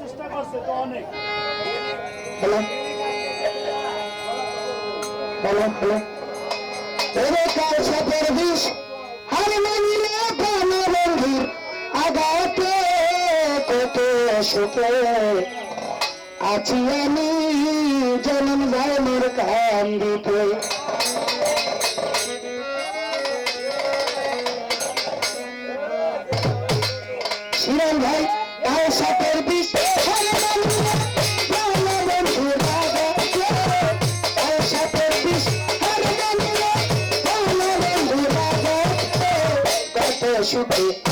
চেষ্টা করছে তো অনেক আগাতে কত সুখে আছি আমি আমার কান্দিতে। শ্রীরাম ভাই তাও সাপের বিষ। সুখে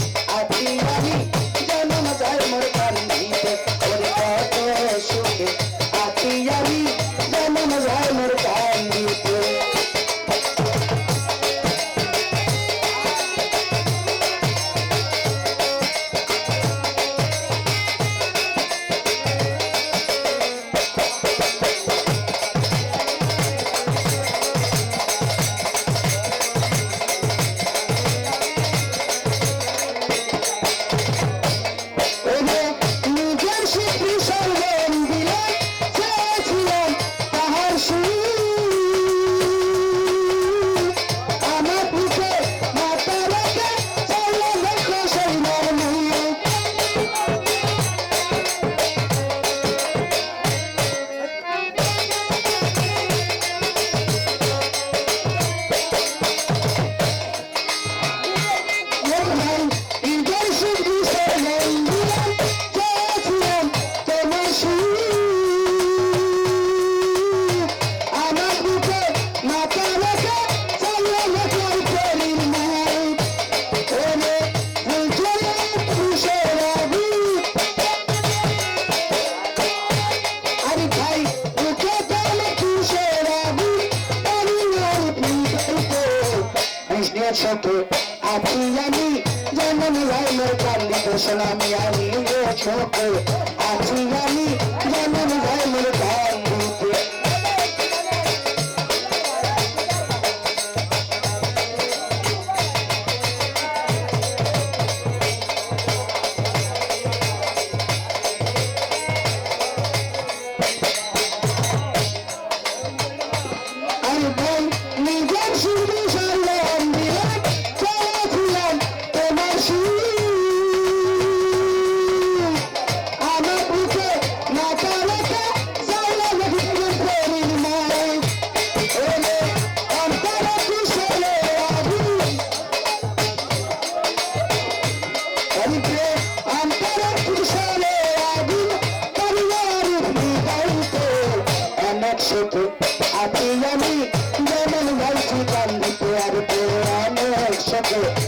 সাথে আছি আমি। যেমন লাইলের কান্দি তো সোনামি আমি ছোট সখে আছি আমি। যেমন লাইলের কান্দি Let's.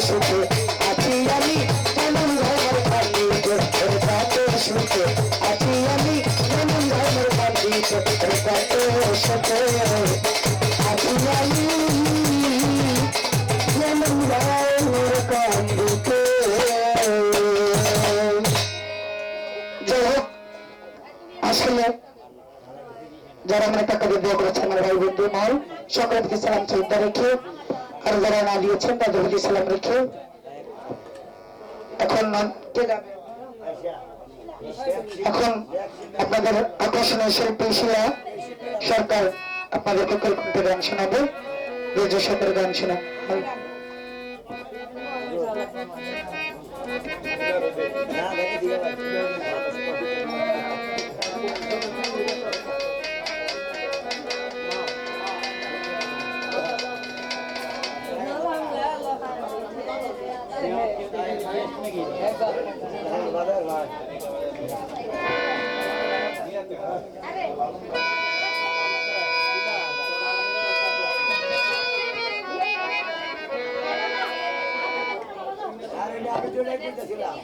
সুখে আছি আমি কেমন ধর্মের পাণ্ডিত এর পাতে সুখে আছি আমি কেমন ধর্মের পাণ্ডিত এর পাতে সুখে আছি আমি কেমন ধর্মের পাণ্ডিত আসলে যারা আমার টাকা দিয়ে দোয়া করেছে আমার ভাই বন্ধু মহল, সকলকে সালাম চিন্তা রেখে আর না দিয়েছেন তাদের প্রতি সালাম রেখে এখন না- কে? এখন আপনাদের আকর্ষণীয় শিল্পী শিলা সরকার আপনাদের পক্ষের কণ্ঠে গান শোনাবে রেজো সরকার গান শোনা আমি চলে করতেছিলাম